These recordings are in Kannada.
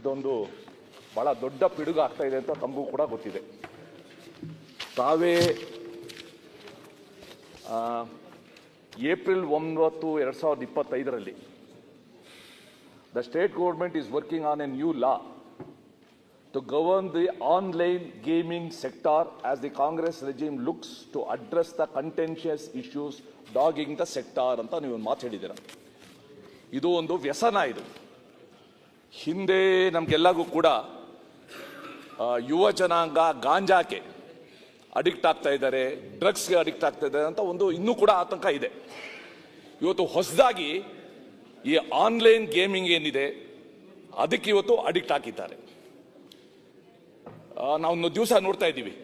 ಇದೊಂದು ಭಾಳ ದೊಡ್ಡ ಪಿಡುಗು ಆಗ್ತಾ ಇದೆ ಅಂತ ತಮಗೂ ಕೂಡ ಗೊತ್ತಿದೆ. ತಾವೇ ಏಪ್ರಿಲ್ ಒಂಬತ್ತು ಎರಡು ಸಾವಿರದ ಇಪ್ಪತ್ತೈದರಲ್ಲಿ the state government is working on a new law to govern the online gaming sector as the Congress regime looks to address the contentious issues dogging the sector ಅಂತ ನೀವು ಮಾತು ಹೇಳಿದ್ದೀರ. ಇದು ಒಂದು ವ್ಯಸನ ಇದು. ಹಿಂದೆ ನಮಗೆಲ್ಲರಿಗೂ ಕೂಡ ಯುವ ಜನಾಂಗ ಗಾಂಜಾಕ್ಕೆ ಅಡಿಕ್ಟ್ ಆಗ್ತಾ ಇದ್ದಾರೆ, ಡ್ರಗ್ಸ್ಗೆ ಅಡಿಕ್ಟ್ ಆಗ್ತಾ ಇದ್ದಾರೆ ಅಂತ ಒಂದು ಇನ್ನೂ ಕೂಡ ಆತಂಕ ಇದೆ. ಇವತ್ತು ಹೊಸದಾಗಿ ಈ ಆನ್ಲೈನ್ ಗೇಮಿಂಗ್ ಏನಿದೆ, ಅದಕ್ಕೆ ಇವತ್ತು ಅಡಿಕ್ಟ್ ಆಗಿದ್ದಾರೆ ನಾವು ನಾವು ದಿವಸ ನೋಡ್ತಾ ಇದ್ದೀವಿ.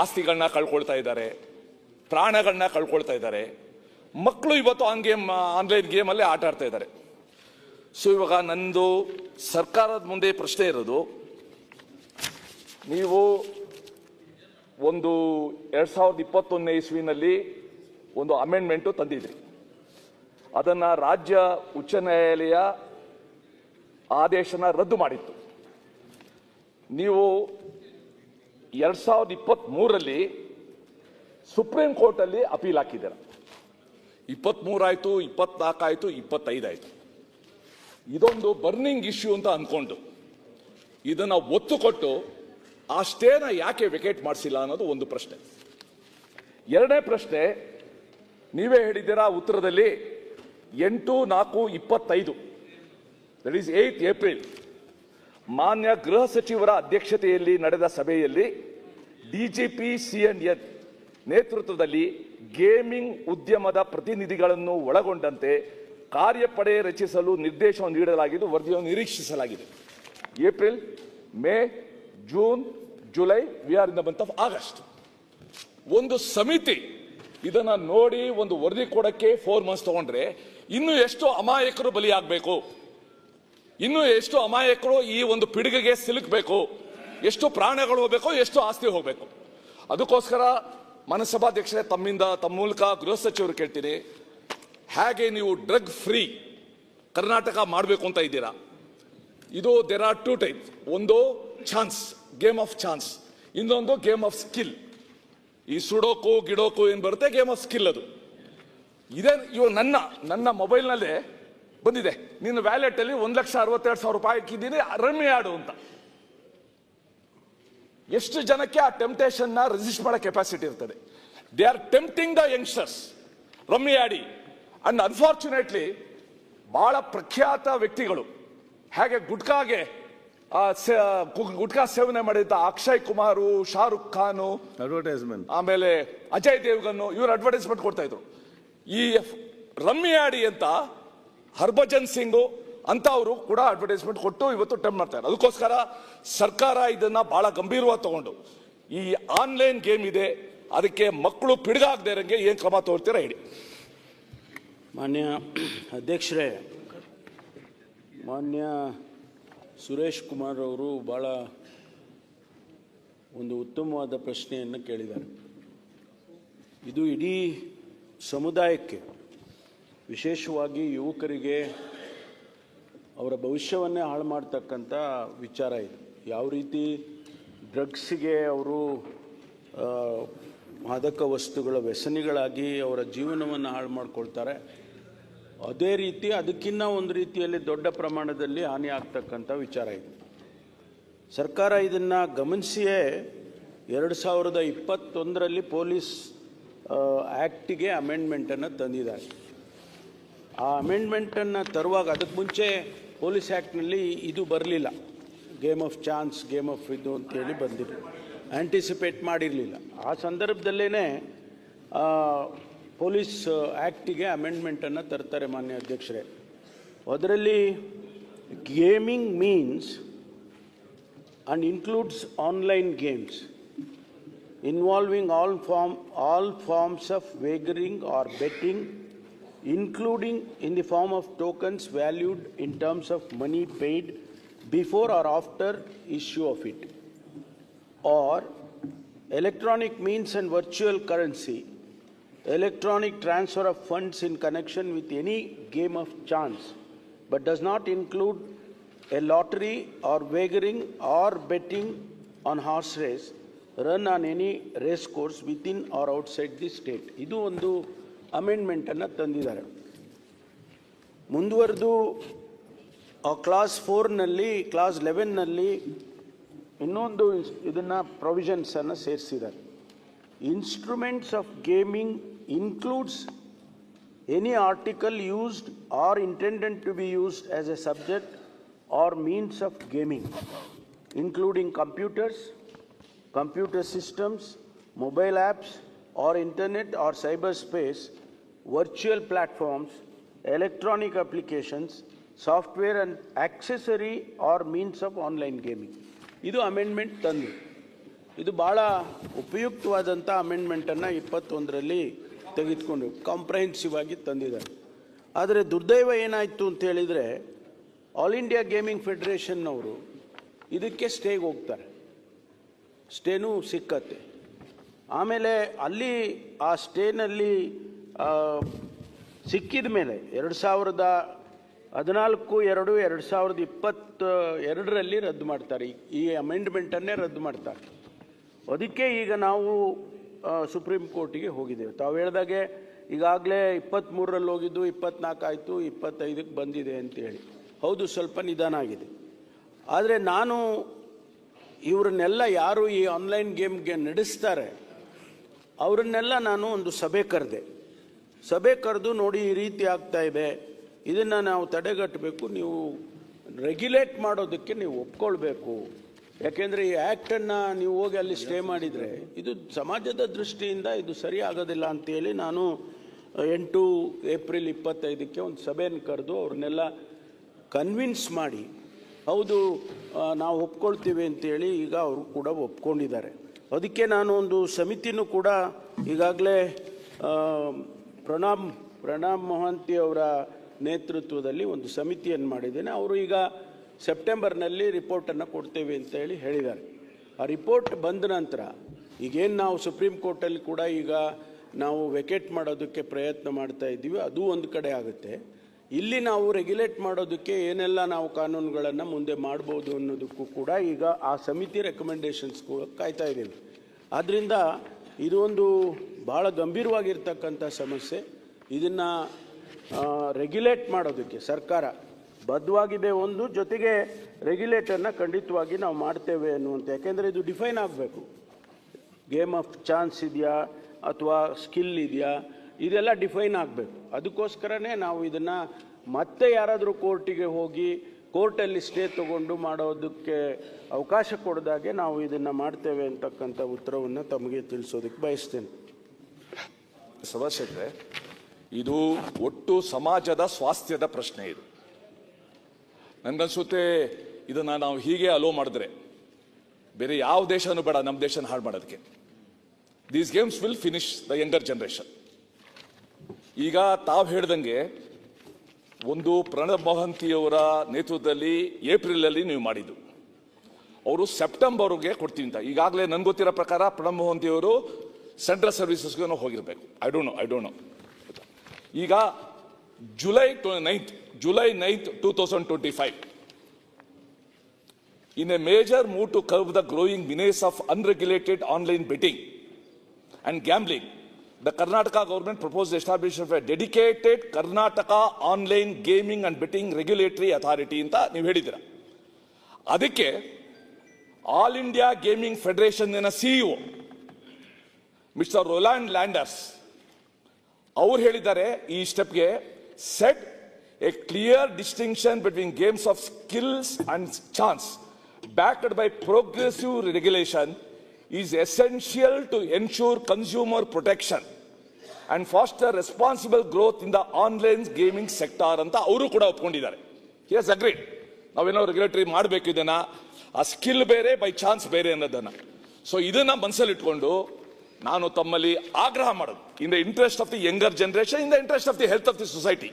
ಆಸ್ತಿಗಳನ್ನ ಕಳ್ಕೊಳ್ತಾ ಇದ್ದಾರೆ ಪ್ರಾಣಗಳನ್ನ ಕಳ್ಕೊಳ್ತಾ ಇದ್ದಾರೆ. ಮಕ್ಕಳು ಇವತ್ತು ಆನ್ ಗೇಮ್ ಆನ್ಲೈನ್ ಗೇಮಲ್ಲೇ ಆಟ ಆಡ್ತಾ ಇದ್ದಾರೆ. ಸೊ ಇವಾಗ ನಂದು ಸರ್ಕಾರದ ಮುಂದೆ ಪ್ರಶ್ನೆ ಇರೋದು, ನೀವು ಒಂದು ಎರಡು ಸಾವಿರದ ಇಪ್ಪತ್ತೊಂದನೇ ಇಸ್ವಿನಲ್ಲಿ ಒಂದು ಅಮೆಂಡ್ಮೆಂಟು ತಂದಿದ್ರಿ. ಅದನ್ನು ರಾಜ್ಯ ಉಚ್ಚ ನ್ಯಾಯಾಲಯ ಆದೇಶನ ರದ್ದು ಮಾಡಿತ್ತು. ನೀವು ಎರಡ್ ಸಾವಿರದ ಇಪ್ಪತ್ತ್ ಮೂರಲ್ಲಿ ಸುಪ್ರೀಂ ಕೋರ್ಟಲ್ಲಿ ಅಪೀಲ್ ಹಾಕಿದ್ದೀರ. ಇಪ್ಪತ್ತ್ಮೂರಾಯಿತು ಇಪ್ಪತ್ನಾಲ್ಕಾಯಿತು, ಇಪ್ಪತ್ತೈದಾಯಿತು. ಇದೊಂದು ಬರ್ನಿಂಗ್ ಇಶ್ಯೂ ಅಂತ ಅಂದ್ಕೊಂಡು ಇದನ್ನ ಒತ್ತು ಕೊಟ್ಟು ಆ ಯಾಕೆ ವಿಕೆಟ್ ಮಾಡಿಸಿಲ್ಲ ಅನ್ನೋದು ಒಂದು ಪ್ರಶ್ನೆ. ಎರಡನೇ ಪ್ರಶ್ನೆ, ನೀವೇ ಹೇಳಿದ್ದೀರಾ ಉತ್ತರದಲ್ಲಿ ಎಂಟು, ನಾಲ್ಕು, ಇಪ್ಪತ್ತೈದು ದಟ್ ಈಸ್ ಏಯ್ತ್ ಏಪ್ರಿಲ್ ಮಾನ್ಯ ಗೃಹ ಸಚಿವರ ಅಧ್ಯಕ್ಷತೆಯಲ್ಲಿ ನಡೆದ ಸಭೆಯಲ್ಲಿ ಡಿಜಿಪಿ ಸಿಎನ್ಎನ್ ನೇತೃತ್ವದಲ್ಲಿ ಗೇಮಿಂಗ್ ಉದ್ಯಮದ ಪ್ರತಿನಿಧಿಗಳನ್ನು ಒಳಗೊಂಡಂತೆ ಕಾರ್ಯಪಡೆ ರಚಿಸಲು ನಿರ್ದೇಶನ ನೀಡಲಾಗಿದ್ದು, ವರದಿಯನ್ನು ನಿರೀಕ್ಷಿಸಲಾಗಿದೆ. April, May, June, July we are in the month of August. ಒಂದು ಸಮಿತಿ ಇದನ್ನ ನೋಡಿ ಒಂದು ವರದಿ ಕೊಡಕ್ಕೆ ಫೋರ್ ಮಂತ್ಸ್ ತಗೊಂಡ್ರೆ ಇನ್ನು ಎಷ್ಟು ಅಮಾಯಕರು ಬಲಿಯಾಗಬೇಕು. ಇನ್ನು ಎಷ್ಟು ಅಮಾಯಕರು ಈ ಒಂದು ಪಿಡುಗಿಗೆ ಸಿಲುಕಬೇಕು. ಎಷ್ಟು ಪ್ರಾಣಗಳು ಹೋಗಬೇಕು, ಎಷ್ಟು ಆಸ್ತಿ ಹೋಗಬೇಕು. ಅದಕ್ಕೋಸ್ಕರ ಮನಸಭಾಧ್ಯಕ್ಷರೇ ತಮ್ಮಿಂದ ತಮ್ಮ ಮೂಲಕ ಗೃಹ ಸಚಿವರು ಕೇಳ್ತೀನಿ. ಹೇಗೆ ನೀವು ಡ್ರಗ್ ಫ್ರೀ ಕರ್ನಾಟಕ ಮಾಡಬೇಕು ಅಂತ ಇದ್ದೀರಾ? ಇದು ದೇರ್ ಆರ್ ಟೂ ಟೈಪ್ ಒಂದು ಚಾನ್ಸ್ ಗೇಮ್ ಆಫ್ ಚಾನ್ಸ್ ಇನ್ನೊಂದು ಗೇಮ್ ಆಫ್ ಸ್ಕಿಲ್ ಈ ಸುಡೋಕು, ಗಿಡೋಕು ಏನು ಬರುತ್ತೆ? ಗೇಮ್ ಆಫ್ ಸ್ಕಿಲ್ ಅದು. ಇದೇ ಇವಾಗ ನನ್ನ ನನ್ನ ಮೊಬೈಲ್ನಲ್ಲೇ ಬಂದಿದೆ. ನಿನ್ನ ವ್ಯಾಲೆಟಲ್ಲಿ ಒಂದು ಲಕ್ಷ ಅರವತ್ತೆರಡು ಸಾವಿರ ರೂಪಾಯಿ ಹಾಕಿದ್ದೀನಿ ರಮ್ಮಿ ಆಡು ಅಂತ. ಎಷ್ಟು ಜನಕ್ಕೆ ಆ ಟೆಂಪ್ಟೇಷನ್ನ ರೆಸಿಸ್ಟ್ ಮಾಡೋ ಕೆಪಾಸಿಟಿ ಇರ್ತದೆ? They are tempting the youngsters rummy ಆಡಿ. ಅಂಡ್ ಅನ್ಫಾರ್ಚುನೇಟ್ಲಿ ಬಹಳ ಪ್ರಖ್ಯಾತ ವ್ಯಕ್ತಿಗಳು ಹಾಗೆ ಗುಟ್ಕಾಗೆ ಗುಟ್ಕಾ ಸೇವನೆ ಮಾಡಿದ್ದ ಅಕ್ಷಯ್ ಕುಮಾರು ಶಾರುಖ್ ಖಾನ್ ಅಡ್ವರ್ಟೈಸ್ಮೆಂಟ್ ಆಮೇಲೆ ಅಜಯ್ ದೇವ್ಗನ್ನು ಇವರು ಅಡ್ವರ್ಟೈಸ್ಮೆಂಟ್ ಕೊಡ್ತಾ ಇದ್ರು. ಈ ರಮ್ಮಿ ಆಡಿ ಅಂತ ಹರ್ಭಜನ್ ಸಿಂಗ್ ಅಂತ ಅವರು ಕೂಡ ಅಡ್ವರ್ಟೈಸ್ಮೆಂಟ್ ಕೊಟ್ಟು ಇವತ್ತು ಟೆಂಪ್ ಮಾಡ್ತಾರೆ ಅದಕ್ಕೋಸ್ಕರ ಸರ್ಕಾರ ಇದನ್ನ ಬಹಳ ಗಂಭೀರವಾಗಿ ತಗೊಂಡು ಈ ಆನ್ಲೈನ್ ಗೇಮ್ ಇದೆ ಅದಕ್ಕೆ ಮಕ್ಕಳು ಪಿಡುಗಾಗದೇ ಇರಂಗೆ ಏನ್ ಕ್ರಮ ತೋರ್ತೀರಾ ಹೇಳಿ. ಮಾನ್ಯ ಅಧ್ಯಕ್ಷರೇ, ಮಾನ್ಯ ಸುರೇಶ್ ಕುಮಾರ್ ಅವರು ಭಾಳ ಒಂದು ಉತ್ತಮವಾದ ಪ್ರಶ್ನೆಯನ್ನು ಕೇಳಿದ್ದಾರೆ. ಇದು ಇಡೀ ಸಮುದಾಯಕ್ಕೆ, ವಿಶೇಷವಾಗಿ ಯುವಕರಿಗೆ ಅವರ ಭವಿಷ್ಯವನ್ನೇ ಹಾಳು ಮಾಡ್ತಕ್ಕಂಥ ವಿಚಾರ ಇದು. ಯಾವ ರೀತಿ ಡ್ರಗ್ಸಿಗೆ ಅವರು ಮಾದಕ ವಸ್ತುಗಳ ವ್ಯಸನಿಗಳಾಗಿ ಅವರ ಜೀವನವನ್ನು ಹಾಳು ಮಾಡ್ಕೊಳ್ತಾರೆ. ಅದೇ ರೀತಿ ಅದಕ್ಕಿಂತ ಒಂದು ರೀತಿಯಲ್ಲಿ ದೊಡ್ಡ ಪ್ರಮಾಣದಲ್ಲಿ ಹಾನಿ ಆಗ್ತಕ್ಕಂಥ ವಿಚಾರ ಇದೆ. ಸರ್ಕಾರ ಇದನ್ನು ಗಮನಿಸಿಯೇ ಎರಡು ಸಾವಿರದ ಇಪ್ಪತ್ತೊಂದರಲ್ಲಿ ಪೊಲೀಸ್ ಆ್ಯಕ್ಟಿಗೆ ಅಮೆಂಡ್ಮೆಂಟನ್ನು ತಂದಿದ್ದಾರೆ. ಆ ಅಮೆಂಡ್ಮೆಂಟನ್ನು ತರುವಾಗ ಅದಕ್ಕೆ ಮುಂಚೆ ಪೊಲೀಸ್ ಆ್ಯಕ್ಟ್ನಲ್ಲಿ ಇದು ಬರಲಿಲ್ಲ. Game of chance, game of ಇದು ಅಂತೇಳಿ ಬಂದಿಲ್ಲ ಆ್ಯಂಟಿಸಿಪೇಟ್ ಮಾಡಿರಲಿಲ್ಲ. ಆ ಸಂದರ್ಭದಲ್ಲೇ ಪೊಲೀಸ್ ಆ್ಯಕ್ಟಿಗೆ ಅಮೆಂಡ್ಮೆಂಟನ್ನು ತರ್ತಾರೆ ಮಾನ್ಯ ಅಧ್ಯಕ್ಷರೇ. ಅದರಲ್ಲಿ gaming means and includes online games involving all form all forms of wagering or betting including in the form of tokens valued in terms of money paid before or after issue of it or electronic means and virtual currency electronic transfer of funds in connection with any game of chance but does not include a lottery or wagering or betting on horse race run on any race course within or outside the state. ಇದು ಒಂದು ಅಮೆಂಡ್ಮೆಂಟನ್ನು ತಂದಿದ್ದಾರೆ ಮುಂದುವರೆದು ಕ್ಲಾಸ್ ಫೋರ್ನಲ್ಲಿ ಕ್ಲಾಸ್ ಲೆವೆನ್ನಲ್ಲಿ ಇನ್ನೊಂದು ಇದನ್ನು ಪ್ರೊವಿಷನ್ಸನ್ನು ಸೇರಿಸಿದ್ದಾರೆ instruments of gaming includes any article used or intended to be used as a subject or means of gaming, including computers, computer systems, mobile apps, or internet or cyberspace, virtual platforms, electronic applications, software and accessory or means of online gaming. ಇದು ಅಮೆಂಡ್ಮೆಂಟ್ ತಂದು. ಇದು ಭಾಳ ಉಪಯುಕ್ತವಾದಂಥ ಅಮೆಂಡ್ಮೆಂಟನ್ನು ಇಪ್ಪತ್ತೊಂದರಲ್ಲಿ ತೆಗೆದುಕೊಂಡು ಕಾಂಪ್ರಹೆನ್ಸಿವ್ ಆಗಿ ತಂದಿದ್ದಾರೆ. ಆದರೆ ದುರ್ದೈವ ಏನಾಯಿತು ಅಂತ ಹೇಳಿದರೆ ಆಲ್ ಇಂಡಿಯಾ ಗೇಮಿಂಗ್ ಫೆಡರೇಷನ್ನವರು ಇದಕ್ಕೆ ಸ್ಟೇಗೆ ಹೋಗ್ತಾರೆ. ಸ್ಟೇನೂ ಸಿಕ್ಕತ್ತೆ. ಆಮೇಲೆ ಅಲ್ಲಿ ಆ ಸ್ಟೇನಲ್ಲಿ ಸಿಕ್ಕಿದ ಮೇಲೆ ಎರಡು ಸಾವಿರದ ಹದಿನಾಲ್ಕು, ಎರಡು ಎರಡು ಸಾವಿರದ ಇಪ್ಪತ್ತ ಎರಡರಲ್ಲಿ ರದ್ದು ಮಾಡ್ತಾರೆ. ಈ- ಅಮೆಂಡ್ಮೆಂಟನ್ನೇ ರದ್ದು ಮಾಡ್ತಾರೆ. ಅದಕ್ಕೆ ಈಗ ನಾವು ಸುಪ್ರೀಂ ಕೋರ್ಟಿಗೆ ಹೋಗಿದ್ದೇವೆ. ತಾವು ಹೇಳ್ದಾಗೆ ಈಗಾಗಲೇ ಇಪ್ಪತ್ತ್ಮೂರರಲ್ಲಿ ಹೋಗಿದ್ದು, ಇಪ್ಪತ್ನಾಲ್ಕು ಆಯಿತು, ಇಪ್ಪತ್ತೈದಕ್ಕೆ ಬಂದಿದೆ ಅಂತೇಳಿ. ಹೌದು, ಸ್ವಲ್ಪ ನಿಧಾನ ಆಗಿದೆ. ಆದರೆ ನಾನು ಇವರನ್ನೆಲ್ಲ ಯಾರು ಈ ಆನ್ಲೈನ್ ಗೇಮ್ಗೆ ನಡೆಸ್ತಾರೆ, ಅವರನ್ನೆಲ್ಲ ನಾನು ಒಂದು ಸಭೆ ಕರೆದೆ. ಸಭೆ ಕರೆದು ನೋಡಿ ಈ ರೀತಿ ಆಗ್ತಾ ಇದೆ. ಇದನ್ನು ನಾವು ತಡೆಗಟ್ಟಬೇಕು, ನೀವು ರೆಗ್ಯುಲೇಟ್ ಮಾಡೋದಕ್ಕೆ ನೀವು ಒಪ್ಕೊಳ್ಬೇಕು. ಯಾಕೆಂದರೆ ಈ ಆ್ಯಕ್ಟನ್ನು ನೀವು ಹೋಗಿ ಅಲ್ಲಿ ಸ್ಟೇ ಮಾಡಿದರೆ ಇದು ಸಮಾಜದ ದೃಷ್ಟಿಯಿಂದ ಇದು ಸರಿ ಆಗೋದಿಲ್ಲ ಅಂತೇಳಿ ನಾನು ಎಂಟು ಏಪ್ರಿಲ್ ಇಪ್ಪತ್ತೈದಕ್ಕೆ ಒಂದು ಸಭೆಯನ್ನು ಕರೆದು ಅವ್ರನ್ನೆಲ್ಲ ಕನ್ವಿನ್ಸ್ ಮಾಡಿ, ಹೌದು ನಾವು ಒಪ್ಕೊಳ್ತೀವಿ ಅಂತೇಳಿ ಈಗ ಅವರು ಕೂಡ ಒಪ್ಕೊಂಡಿದ್ದಾರೆ. ಅದಕ್ಕೆ ನಾನು ಒಂದು ಸಮಿತಿನೂ ಕೂಡ ಈಗಾಗಲೇ ಪ್ರಣಾಮ್ ಪ್ರಣಾಮ್ ಮೊಹಂತಿ ಅವರ ನೇತೃತ್ವದಲ್ಲಿ ಒಂದು ಸಮಿತಿಯನ್ನು ಮಾಡಿದ್ದೇನೆ. ಅವರು ಈಗ ಸೆಪ್ಟೆಂಬರ್ನಲ್ಲಿ ರಿಪೋರ್ಟನ್ನು ಕೊಡ್ತೇವೆ ಅಂತ ಹೇಳಿ ಹೇಳಿದ್ದಾರೆ. ಆ ರಿಪೋರ್ಟ್ ಬಂದ ನಂತರ ಈಗೇನು ನಾವು ಸುಪ್ರೀಂ ಕೋರ್ಟಲ್ಲಿ ಕೂಡ ಈಗ ನಾವು ವೆಕೆಟ್ ಮಾಡೋದಕ್ಕೆ ಪ್ರಯತ್ನ ಮಾಡ್ತಾ ಇದ್ದೀವಿ ಅದು ಒಂದು ಕಡೆ ಆಗುತ್ತೆ. ಇಲ್ಲಿ ನಾವು ರೆಗ್ಯುಲೇಟ್ ಮಾಡೋದಕ್ಕೆ ಏನೆಲ್ಲ ನಾವು ಕಾನೂನುಗಳನ್ನು ಮುಂದೆ ಮಾಡ್ಬೋದು ಅನ್ನೋದಕ್ಕೂ ಕೂಡ ಈಗ ಆ ಸಮಿತಿ ರೆಕಮೆಂಡೇಷನ್ಸ್ ಕೂಡ ಕಾಯ್ತಾ ಇದ್ದೀವಿ. ಆದ್ದರಿಂದ ಇದೊಂದು ಭಾಳ ಗಂಭೀರವಾಗಿರ್ತಕ್ಕಂಥ ಸಮಸ್ಯೆ. ಇದನ್ನು ರೆಗ್ಯುಲೇಟ್ ಮಾಡೋದಕ್ಕೆ ಸರ್ಕಾರ ಬದ್ಧವಾಗಿದೆ ಒಂದು, ಜೊತೆಗೆ ರೆಗ್ಯುಲೇಟರ್ನ ಖಂಡಿತವಾಗಿ ನಾವು ಮಾಡ್ತೇವೆ ಅನ್ನುವಂಥ ಯಾಕೆಂದರೆ ಇದು ಡಿಫೈನ್ ಆಗಬೇಕು. ಗೇಮ್ ಆಫ್ ಚಾನ್ಸ್ ಇದೆಯಾ, ಅಥವಾ ಸ್ಕಿಲ್ ಇದೆಯಾ, ಇದೆಲ್ಲ ಡಿಫೈನ್ ಆಗಬೇಕು. ಅದಕ್ಕೋಸ್ಕರನೇ ನಾವು ಇದನ್ನು ಮತ್ತೆ ಯಾರಾದರೂ ಕೋರ್ಟಿಗೆ ಹೋಗಿ ಕೋರ್ಟಲ್ಲಿ ಸ್ಟೇ ತಗೊಂಡು ಮಾಡೋದಕ್ಕೆ ಅವಕಾಶ ಕೊಡದಾಗೆ ನಾವು ಇದನ್ನು ಮಾಡ್ತೇವೆ ಅಂತಕ್ಕಂಥ ಉತ್ತರವನ್ನು ತಮಗೆ ತಿಳಿಸೋದಕ್ಕೆ ಬಯಸ್ತೇನೆ. ಸದಸ್ಯರೇ ಇದು ಒಟ್ಟು ಸಮಾಜದ ಸ್ವಾಸ್ಥ್ಯದ ಪ್ರಶ್ನೆ ಇದು. ನನಗನ್ಸುತ್ತೆ ಇದನ್ನು ನಾವು ಹೀಗೆ ಅಲೋ ಮಾಡಿದ್ರೆ ಬೇರೆ ಯಾವ ದೇಶನೂ ಬೇಡ ನಮ್ಮ ದೇಶನ ಹಾಳು ಮಾಡೋದಕ್ಕೆ. These games will finish the younger generation ಈಗ ತಾವು ಹೇಳ್ದಂಗೆ ಒಂದು ಪ್ರಣಬ್ ಮೊಹಂತಿಯವರ ನೇತೃತ್ವದಲ್ಲಿ ಏಪ್ರಿಲಲ್ಲಿ ನೀವು ಮಾಡಿದ್ದು. ಅವರು ಸೆಪ್ಟೆಂಬರ್ಗೆ ಕೊಡ್ತೀವಿ ಅಂತ. ಈಗಾಗಲೇ ನನಗೆ ಗೊತ್ತಿರೋ ಪ್ರಕಾರ ಪ್ರಣಬ್ ಮೋಹಂತಿಯವರು ಸೆಂಟ್ರಲ್ ಸರ್ವಿಸಸ್ಗೂ ಹೋಗಿರಬೇಕು. I don't know I don't know ಈಗ July ninth July ninth two thousand twenty five in a major move to curb the growing business of unregulated online betting and gambling the Karnataka government propose establish of a dedicated Karnataka online gaming and betting regulatory authority ಅಂತ ನೀವು ಹೇಳಿದಿರ ಅದಕ್ಕೆ All India Gaming Federation CEO mister Roland Landers ಅವ್ರು ಹೇಳಿದ್ದಾರೆ ಈ ಸ್ಟೆಪ್ಗೆ set a clear distinction between games of skills and chance. Backed by progressive regulation is essential to ensure consumer protection and foster responsible growth in the online gaming sector ಅಂತ ಅವರು ಕೂಡ ಒಪ್ಕೊಂಡಿದ್ದಾರೆ. ಎಸ್ ಅಗ್ರೀಡ್ ನಾವೇನೋ ರೆಗ್ಯುಲೇಟರಿ ಮಾಡಬೇಕು ಇದನ್ನ ಆ ಸ್ಕಿಲ್ ಬೇರೆ, ಬೈ ಚಾನ್ಸ್ ಬೇರೆ ಅನ್ನೋದನ್ನ. ಸೊ ಇದನ್ನ ಮನಸ್ಸಲ್ಲಿ ಇಟ್ಕೊಂಡು ನಾನು ತಮ್ಮಲ್ಲಿ ಆಗ್ರಹ ಮಾಡೋದು. In the interest of the younger generation in the interest of the health of the society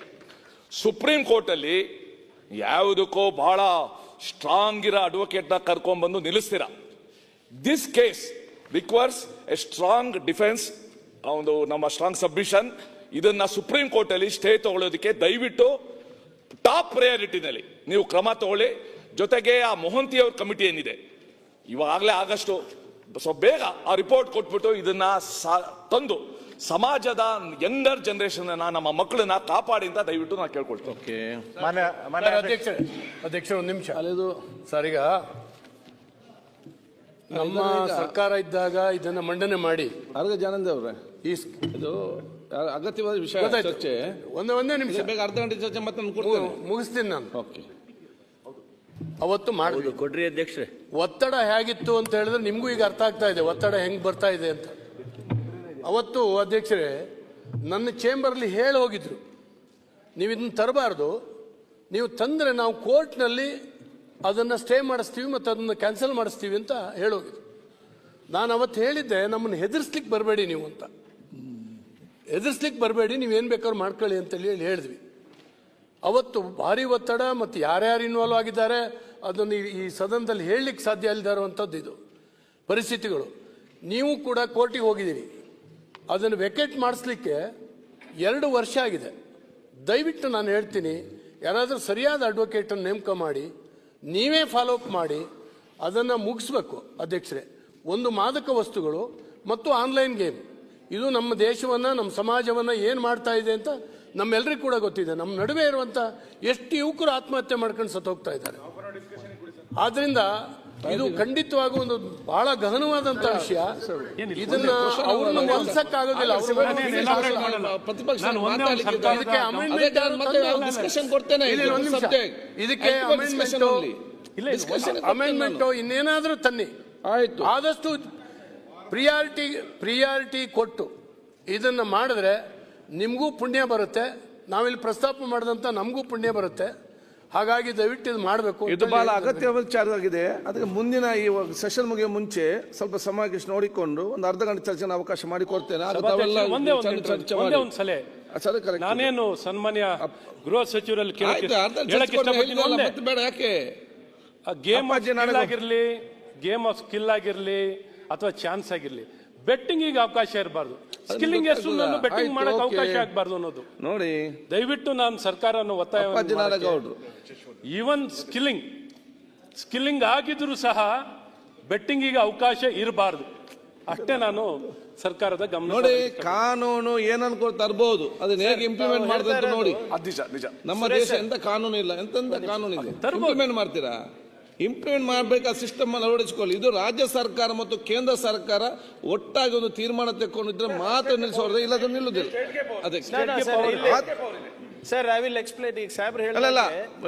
Supreme Court ಅಲ್ಲಿ ಯಾವುದಕ್ಕೋ ಬಹಳ ಸ್ಟ್ರಾಂಗ್ ಇರೋ ಅಡ್ವೊಕೇಟ್ನ ಕರ್ಕೊಂಡ್ಬಂದು ನಿಲ್ಲಿಸ್ತೀರಾ? This case requires a strong defence ಒಂದು ನಮ್ಮ ಸ್ಟ್ರಾಂಗ್ ಸಬ್ಮಿಷನ್ ಇದನ್ನ ಸುಪ್ರೀಂ ಕೋರ್ಟ್ ಅಲ್ಲಿ ಸ್ಟೇ ತಗೊಳ್ಳೋದಕ್ಕೆ ದಯವಿಟ್ಟು ಟಾಪ್ ಪ್ರಯಾರಿಟಿನಲ್ಲಿ ನೀವು ಕ್ರಮ ತಗೊಳ್ಳಿ. ಜೊತೆಗೆ ಆ ಮೊಹಂತಿ ಅವ್ರ ಕಮಿಟಿ ಏನಿದೆ? ಇವಾಗಲೇ ಆಗಷ್ಟು ಸ್ವಲ್ಪ ಬೇಗ ಆ ರಿಪೋರ್ಟ್ ಕೊಟ್ಬಿಟ್ಟು ಇದನ್ನ ಸಾ- ತಂದು ಸಮಾಜದ ಯಂಗರ್ ಜನರೇಷನ್ ನಮ್ಮ ಮಕ್ಕಳನ್ನ ಕಾಪಾಡಿ ಅಂತ ದಯವಿಟ್ಟು ನಾನು ಕೇಳ್ಕೊಳ್ತೇನೆ. ಓಕೆ. ಮಾನ್ಯ ಸರ್, ಅಧ್ಯಕ್ಷರೇ ಅಧ್ಯಕ್ಷರೇ ಒಂದು ನಿಮಿಷ. ಅಲ್ಲದು ಸರ್ ಈಗ ನಮ್ಮ ಸರ್ಕಾರ ಇದ್ದಾಗ ಇದನ್ನ ಮಂಡನೆ ಮಾಡಿ. ಅರ್ಗ ಜಾನಂದ ಅವ್ರೆ. ಈ ಸ್- ಇದು ಅಗತ್ಯವಾದ ವಿಷಯ. ಚರ್ಚೆ. ಒಂದೇ ಒಂದೇ ನಿಮಿಷ. ಬೇಗ ಅರ್ಧ ಗಂಟೆ ಚರ್ಚೆ ಮತ್ತೆ ಮುಗಿಸ್ತೀನಿ ನಾನು. ಓಕೆ. ಅವತ್ತು ಮಾಡಿದ್ವಿ ಕೊಡ್ರಿ ಅಧ್ಯಕ್ಷರೇ. ಒತ್ತಡ ಹೇಗಿತ್ತು ಅಂತ ಹೇಳಿದ್ರೆ ನಿಮಗೂ ಈಗ ಅರ್ಥ ಆಗ್ತಾ ಇದೆ ಒತ್ತಡ ಹೆಂಗ್ ಬರ್ತಾ ಇದೆ ಅಂತ. ಅವತ್ತು ಅಧ್ಯಕ್ಷರೇ ನನ್ನ ಚೇಂಬರ್ಲಿ ಹೇಳಿ ಹೋಗಿದ್ರು ನೀವು ಇದನ್ನ ತರಬಾರ್ದು ನೀವು ತಂದ್ರೆ ನಾವು ಕೋರ್ಟ್ನಲ್ಲಿ ಅದನ್ನು ಸ್ಟೇ ಮಾಡಿಸ್ತೀವಿ ಮತ್ತು ಅದನ್ನು ಕ್ಯಾನ್ಸಲ್ ಮಾಡಿಸ್ತೀವಿ ಅಂತ ಹೇಳೋಗಿದ್ರು ನಾನು ಅವತ್ತು ಹೇಳಿದ್ದೆ ನಮ್ಮನ್ನು ಹೆದರ್ಸ್ಲಿಕ್ಕೆ ಬರಬೇಡಿ ನೀವು ಅಂತ. ಹೆದರ್ಸ್ಲಿಕ್ಕೆ ಬರಬೇಡಿ ನೀವು ಏನು ಬೇಕಾದ್ರೂ ಮಾಡ್ಕೊಳ್ಳಿ ಅಂತೇಳಿ ಹೇಳಿ ಹೇಳಿದ್ವಿ. ಅವತ್ತು ಭಾರಿ ಒತ್ತಡ ಮತ್ತು ಯಾರ್ಯಾರು ಇನ್ವಾಲ್ವ್ ಆಗಿದ್ದಾರೆ ಅದನ್ನು ಈ- ಸದನದಲ್ಲಿ ಹೇಳಲಿಕ್ಕೆ ಸಾಧ್ಯ ಇಲ್ಲದೆ ಇರುವಂಥದ್ದು ಇದು. ಪರಿಸ್ಥಿತಿಗಳು. ನೀವು ಕೂಡ ಕೋರ್ಟಿಗೆ ಹೋಗಿದ್ದೀರಿ. ಅದನ್ನು ವೆಕೆಟ್ ಮಾಡಿಸ್ಲಿಕ್ಕೆ ಎರಡು ವರ್ಷ ಆಗಿದೆ. ದಯವಿಟ್ಟು ನಾನು ಹೇಳ್ತೀನಿ, ಯಾರಾದರೂ ಸರಿಯಾದ ಅಡ್ವೊಕೇಟನ್ನು ನೇಮಕ ಮಾಡಿ, ನೀವೇ ಫಾಲೋಅಪ್ ಮಾಡಿ, ಅದನ್ನು ಮುಗಿಸ್ಬೇಕು ಅಧ್ಯಕ್ಷರೇ. ಒಂದು ಮಾದಕ ವಸ್ತುಗಳು ಮತ್ತು ಆನ್ಲೈನ್ ಗೇಮ್ ಇದು ನಮ್ಮ ದೇಶವನ್ನು, ನಮ್ಮ ಸಮಾಜವನ್ನು ಏನು ಮಾಡ್ತಾ ಇದೆ ಅಂತ ನಮ್ಮೆಲ್ಲರಿಗೂ ಕೂಡ ಗೊತ್ತಿದೆ ನಮ್ಮ ನಡುವೆ ಇರುವಂಥ ಎಷ್ಟು ಯುವಕರು ಆತ್ಮಹತ್ಯೆ ಮಾಡ್ಕೊಂಡು ಸತ್ತೋಗ್ತಾ ಇದ್ದಾರೆ. ಆದ್ರಿಂದ ಇದು ಖಂಡಿತವಾಗೂ ಒಂದು ಬಹಳ ಗಹನವಾದಂತ ವಿಷಯ. ಇದನ್ನ ಅವ್ರನ್ನ ಹೊಲ್ಸಕ್ಕಾಗೋದಿಲ್ಲ ಇದಕ್ಕೆ ಅಮೆಂಡ್ಮೆಂಟ್ ಮತ್ತೆ ತಂದು- ಡಿಸ್ಕಷನ್ ಕೊಡ್ತೇನೆ ಇಲ್ಲಿ ಒಂದು ನಿಮಿಷ. ಇದಕ್ಕೆ ಅಮೆಂಡ್ಮೆಂಟ್ ಅಮೆಂಡ್ಮೆಂಟ್ ಇನ್ನೇನಾದ್ರೂ ತನ್ನಿ. ಆಯ್ತು. ಆದಷ್ಟು ಪ್ರಿಯಾರಿಟಿ ಪ್ರಿಯಾರಿಟಿ ಕೊಟ್ಟು ಇದನ್ನ ಮಾಡಿದ್ರೆ ನಿಮಗೂ ಪುಣ್ಯ ಬರುತ್ತೆ ನಾವಿಲ್ಲಿ ಪ್ರಸ್ತಾಪ ಮಾಡಿದಂತ ನಮಗೂ ಪುಣ್ಯ ಬರುತ್ತೆ. ಹಾಗಾಗಿ ದಯವಿಟ್ಟು ಇದು ಮಾಡಬೇಕು ಇದು ಬಹಳ ಅಗತ್ಯವಾದ ಆಗಿದೆ ಅದಕ್ಕೆ ಮುಂದಿನ ಈ ಸೆಷನ್ ಮುಗಿಯೋ ಮುಂಚೆ ಸ್ವಲ್ಪ ಸಮಯಕ್ಕೆ ನೋಡಿಕೊಂಡು ಒಂದು ಅರ್ಧ ಗಂಟೆ ಚರ್ಚೆನ ಅವಕಾಶ ಮಾಡಿ ಕೊಡ್ತೇನೆ. ಆಗ ತಾವೆಲ್ಲ ಒಂದೇ ಒಂದು ಚರ್ಚೆ- ಚರ್ಚೆ ಒಂದೇ ಒಂದು ಸಲಹೆ ಆ, ಸರಿ, correct. ನಾನೇನು ಸನ್ಮಾನ್ಯ ಗೃಹ ಸಚಿವರಲ್ಲಿ ಬೇಡ ಯಾಕೆ? ಗೇಮ್ ಆಗಿರಲಿ ಗೇಮ್ ಆಫ್ ಸ್ಕಿಲ್ ಆಗಿರಲಿ ಅಥವಾ ಚಾನ್ಸ್ ಆಗಿರ್ಲಿ. ಬೆಟ್ಟಿಂಗ್ ಈಗ ಅವಕಾಶ ಇರಬಾರ್ದು. ಸ್ಕಿಲ್ಲಿಂಗ್ ಎಷ್ಟು? ಬೆಟ್ಟಿಂಗ್ ಮಾಡಕ್ಕೆ. ಅವಕಾಶ ಆಗಬಾರ್ದು ಅನ್ನೋದು. ನೋಡಿ. ದಯವಿಟ್ಟು ನಾನು ಸರ್ಕಾರವನ್ನು ಒತ್ತಾಯ ಈವನ್ ಸ್ಕಿಲ್ಲಿಂಗ್ ಸ್ಕಿಲ್ಲಿಂಗ್ ಆಗಿದ್ರು ಸಹ ಬೆಟ್ಟಿಂಗಿಗೆ ಅವಕಾಶ ಇರಬಾರ್ದು. ಅಷ್ಟೇ ನಾನು ಸರ್ಕಾರದ ಗಮನ ನೋಡಿ ಕಾನೂನು ಏನನ್ಕೋ ತರಬಹುದು ಅದನ್ನ ಹೇಗೆ ಇಂಪ್ಲಿಮೆಂಟ್ ಮಾಡ್ತಾರೆ ನೋಡಿ. ನಮ್ಮ ದೇಶ ಎಂತ ಕಾನೂನು ಇಲ್ಲ? ಎಂತ ಕಾನೂನು ಇದೆ? ಇಂಪ್ಲಿಮೆಂಟ್ ಮಾಡ್ತೀರಾ? ಇಂಪ್ಲಿಮೆಂಟ್ ಮಾಡಬೇಕು ಆ ಸಿಸ್ಟಮ್ ಅನ್ನು ಅಳವಡಿಸಿಕೊಳ್ಳಿ. ಇದು ರಾಜ್ಯ ಸರ್ಕಾರ ಮತ್ತು ಕೇಂದ್ರ ಸರ್ಕಾರ ಒಟ್ಟಾಗಿ ಒಂದು ತೀರ್ಮಾನ ತೆಕ್ಕೊಂಡಿದ್ರೆ ಮಾತ್ರ ನಿಲ್ಲಿಸೋದ್ರೆ ಇಲ್ಲದ್ರೆ ನಿಲ್ಲುದಿಲ್ಲ. ಅದಕ್ಕೆ ಸರ್ ಐ ವಿಲ್ ಎಕ್ಸ್ಪ್ಲೇನ್ ಈಗ ಸಾಹೇಬ್ರು ಅಲ್ಲಲ್ಲ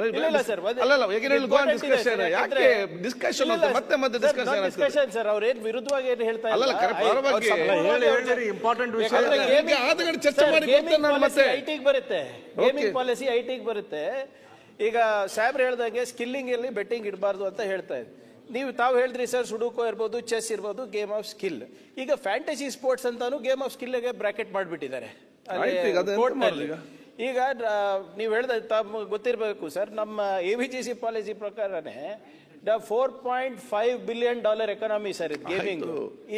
ಇಲ್ಲ ಇಲ್ಲ ಸರ್ ಅಲ್ಲಲ್ಲ ಈಗ ಡಿಸ್ಕಷನ್ ಯಾಕೆ ಡಿಸ್ಕಷನ್ ಮತ್ತೆ ಮತ್ತೆ ಡಿಸ್ಕಷನ್ ಡಿಸ್ಕಷನ್ ಸರ್ ಅವ್ರು ಏನ್ ವಿರುದ್ಧವಾಗಿ ಏನು ಹೇಳ್ತಾ ಅಲ್ಲಲ್ಲ ಕರೆಕ್ಟ್ ಪರವಾಗಿ ಇಂಪಾರ್ಟೆಂಟ್ ವಿಷಯ ಯಾಕಂದ್ರೆ ಈಗ gaming- ಚರ್ಚೆ ಮಾಡಿ ಕೊಡ್ತೇನೆ ನಾನು ಮತ್ತೆ. IT ಗೆ ಬರುತ್ತೆ. ಗೇಮಿಂಗ್ ಪಾಲಿಸಿ ಐ ಟಿಗೆ ಬರುತ್ತೆ. ಈಗ ಸಾಹೇಬ್ರು ಹೇಳ್ದಂಗೆ ಸ್ಕಿಲ್ಲಿಂಗ್ ಇರಲಿ ಬೆಟ್ಟಿಂಗ್ ಇಡಬಾರ್ದು ಅಂತ ಹೇಳ್ತಾ ಇದ್ದೆ ನೀವು ತಾವು ಹೇಳಿದ್ರಿ ಸರ್ ಸುಡುಕೋ ಇರ್ಬೋದು ಚೆಸ್ ಇರ್ಬೋದು ಗೇಮ್ ಆಫ್ ಸ್ಕಿಲ್ ಈಗ ಫ್ಯಾಂಟಸಿ ಸ್ಪೋರ್ಟ್ಸ್ ಅಂತಾನು ಗೇಮ್ ಆಫ್ ಸ್ಕಿಲ್ಗೆ ಬ್ರಾಕೆಟ್ ಮಾಡಿಬಿಟ್ಟಿದ್ದಾರೆ. ಈಗ ನೀವು ಹೇಳ್ದ ತಮ್ಮ ಗೊತ್ತಿರಬೇಕು ಸರ್ ನಮ್ಮ A V G C policy ಪ್ರಕಾರನೇ four point five billion dollar economy sir ಇದು ಗೇಮಿಂಗ್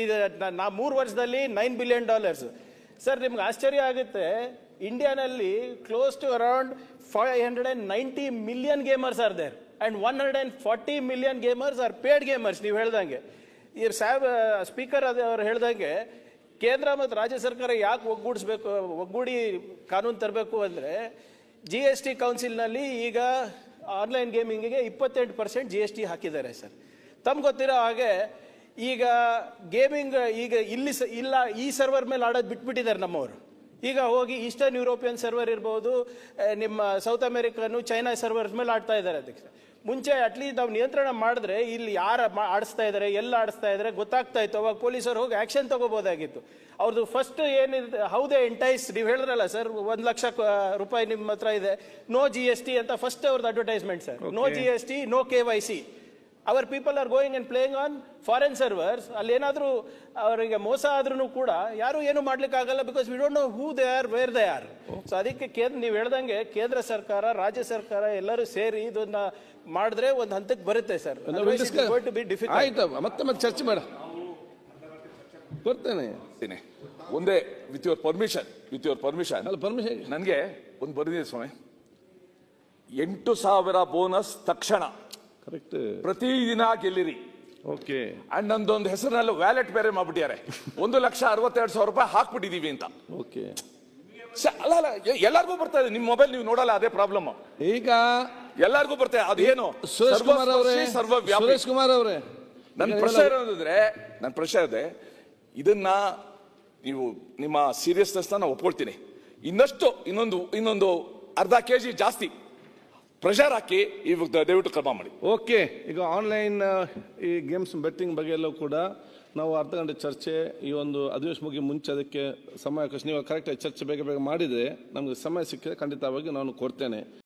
ಇದು ನಾ ಮೂರು ವರ್ಷದಲ್ಲಿ ನೈನ್ ಬಿಲಿಯನ್ ಡಾಲರ್ಸ್ ಸರ್ ನಿಮ್ಗೆ ಆಶ್ಚರ್ಯ ಆಗುತ್ತೆ ಇಂಡಿಯಾನಲ್ಲಿ close to around five hundred and ninety million gamers are there and one hundred and forty million gamers are paid gamers ನೀವು ಹೇಳ್ದಂಗೆ. ಈ ಸಾಹೇಬ್ ಸ್ಪೀಕರ್ ಅದು ಅವ್ರು ಹೇಳ್ದಂಗೆ, ಕೇಂದ್ರ ಮತ್ತು ರಾಜ್ಯ ಸರ್ಕಾರ ಯಾಕೆ ಒಗ್ಗೂಡಿಸ್ಬೇಕು, ಒಗ್ಗೂಡಿ ಕಾನೂನು ತರಬೇಕು ಅಂದರೆ ಜಿ ಎಸ್ ಟಿ ಕೌನ್ಸಿಲ್ನಲ್ಲಿ ಈಗ ಆನ್ಲೈನ್ ಗೇಮಿಂಗಿಗೆ ಇಪ್ಪತ್ತೆಂಟು ಪರ್ಸೆಂಟ್ ಜಿ ಎಸ್ ಟಿ ಹಾಕಿದ್ದಾರೆ ಸರ್. ತಮ್ಗೆ ಗೊತ್ತಿರೋ ಹಾಗೆ, ಈಗ ಗೇಮಿಂಗ್ ಈಗ ಇಲ್ಲಿ ಸ, ಇಲ್ಲ, ಈ ಸರ್ವರ್ ಮೇಲೆ ಆಡೋದು ಬಿಟ್ಬಿಟ್ಟಿದ್ದಾರೆ ನಮ್ಮವರು. ಈಗ ಹೋಗಿ ಈಸ್ಟರ್ನ್ ಯುರೋಪಿಯನ್ ಸರ್ವರ್ ಇರ್ಬೋದು ನಿಮ್ಮ ಸೌತ್ ಅಮೆರಿಕನು ಚೈನಾ ಸರ್ವರ್ಸ್ ಮೇಲೆ ಆಡ್ತಾ ಇದ್ದಾರೆ ಅದಕ್ಕೆ. ಮುಂಚೆ ಅಟ್ಲೀಸ್ಟ್ ನಾವು ನಿಯಂತ್ರಣ ಮಾಡಿದ್ರೆ ಇಲ್ಲಿ ಯಾರು ಆಡಿಸ್ತಾ ಇದ್ದಾರೆ ಎಲ್ಲ ಆಡಿಸ್ತಾ ಇದ್ದಾರೆ ಗೊತ್ತಾಗ್ತಾ ಇತ್ತು. ಅವಾಗ ಪೊಲೀಸರು ಹೋಗಿ ಆ್ಯಕ್ಷನ್ ತಗೋಬೋದಾಗಿತ್ತು. ಅವ್ರದ್ದು ಫಸ್ಟ್ ಏನಿದೆ ಹೌದೇ ಎಂಟೈಸ್ ನೀವು ಹೇಳಿದ್ರಲ್ಲ ಸರ್ ಒಂದು ಲಕ್ಷ ರೂಪಾಯಿ ನಿಮ್ಮ ಹತ್ರ ಇದೆ ನೋ ಜಿ ಎಸ್ ಟಿ ಅಂತ ಫಸ್ಟ್ ಅವ್ರದ್ದು advertisement sir no G S T no K Y C our people are going and playing on foreign servers ಅಲ್ಲಿ ಏನಾದರೂ ಅವರಿಗೆ ಮೋಸ ಆದ್ರೂ ಕೂಡ ಯಾರು ಏನು ಮಾಡ್ಲಿಕ್ಕೆ ಆಗಲ್ಲ because we don't know who they are where they are so ಅದಕ್ಕೆ ಕೇಂದ್ರ ನೀವು ಹೇಳ್ದಂಗೆ ಕೇಂದ್ರ ಸರ್ಕಾರ ರಾಜ್ಯ ಸರ್ಕಾರ ಎಲ್ಲರೂ ಸೇರಿ ಇದನ್ನ ಮಾಡಿದ್ರೆ ಒಂದು ಹಂತಕ್ಕೆ ಬರುತ್ತೆ ಸರ್ ಆಯ್ತು ಮತ್ತೆ ಮತ್ತೆ ಚರ್ಚೆ ಮಾಡ. ಬರ್ತೇನೆ. ಒಂದೇ with your permission with your permission permission ನನಗೆ ಒಂದು ಬರೆದಿದೆ ಸ್ವಾಮಿ. ಎಂಟು ಸಾವಿರ ಬೋನಸ್ ತಕ್ಷಣ. ಕರೆಕ್ಟ್ ಪ್ರತಿದಿನ ಗೆಲ್ಲಿರಿ. ಓಕೆ ಅಂಡ್ ನಂದೊಂದು ಹೆಸರಿನಲ್ಲಿ ವ್ಯಾಲೆಟ್ ಬೇರೆ ಮಾಡ್ಬಿಟ್ಟಿದ್ದಾರೆ. ಒಂದು ಲಕ್ಷ ಅರವತ್ತೆರಡು ಸಾವಿರ ರೂಪಾಯಿ ಹಾಕ್ಬಿಟ್ಟಿದೀವಿ ಅಂತ. ಓಕೆ ಅಲ್ಲ ಅಲ್ಲ ಎಲ್ಲರಿಗೂ ಬರ್ತಾ ಇದೆ. ನಿಮ್ಮ ಮೊಬೈಲ್ ನೀವು ನೋಡಲ್ಲ ಅದೇ ಪ್ರಾಬ್ಲಮ್ ಈಗ ಎಲ್ಲರಿಗೂ ಬರ್ತಾ ಇದೆ. ಅದೇನು ಸುರೇಶ್ ಕುಮಾರ್ ಅವರೇ ಸರ್ವ. ಸುರೇಶ್ ಕುಮಾರ್ ಅವರೇ. ನನ್ನ ಪ್ರಶ್ನೆ ಇರೋದಂದ್ರೆ ನನ್ನ ಪ್ರಶ್ನೆ ಇದೆ ಇದನ್ನ ನೀವು ನಿಮ್ಮ ಸೀರಿಯಸ್ನೆಸ್ ನಾನು ಒಪ್ಕೊಳ್ತೀನಿ. ಇನ್ನಷ್ಟು ಇನ್ನೊಂದು ಇನ್ನೊಂದು ಅರ್ಧ ಕೆ ಜಿ ಜಾಸ್ತಿ ಪ್ರೆಷರ್ ಹಾಕಿ ಇವಾಗ ದಯವಿಟ್ಟು ಕ್ರಮ ಮಾಡಿ. ಓಕೆ, ಈಗ ಆನ್ಲೈನ್ ಈ ಗೇಮ್ಸ್ ಬೆಟ್ಟಿಂಗ್ ಬಗ್ಗೆ ಎಲ್ಲವೂ ಕೂಡ ನಾವು ಅರ್ಧ ಗಂಟೆ ಚರ್ಚೆ, ಈ ಒಂದು ಅಧಿವೇಶನ ಮುಗಿ ಮುಂಚೆ ಅದಕ್ಕೆ ಸಮಯ ನೀವು ಕರೆಕ್ಟಾಗಿ ಚರ್ಚೆ ಬೇಗ ಬೇಗ ಮಾಡಿದರೆ ನಮಗೆ ಸಮಯ ಸಿಕ್ಕಿದೆ ಖಂಡಿತವಾಗಿ ನಾನು ಕೊಡ್ತೇನೆ.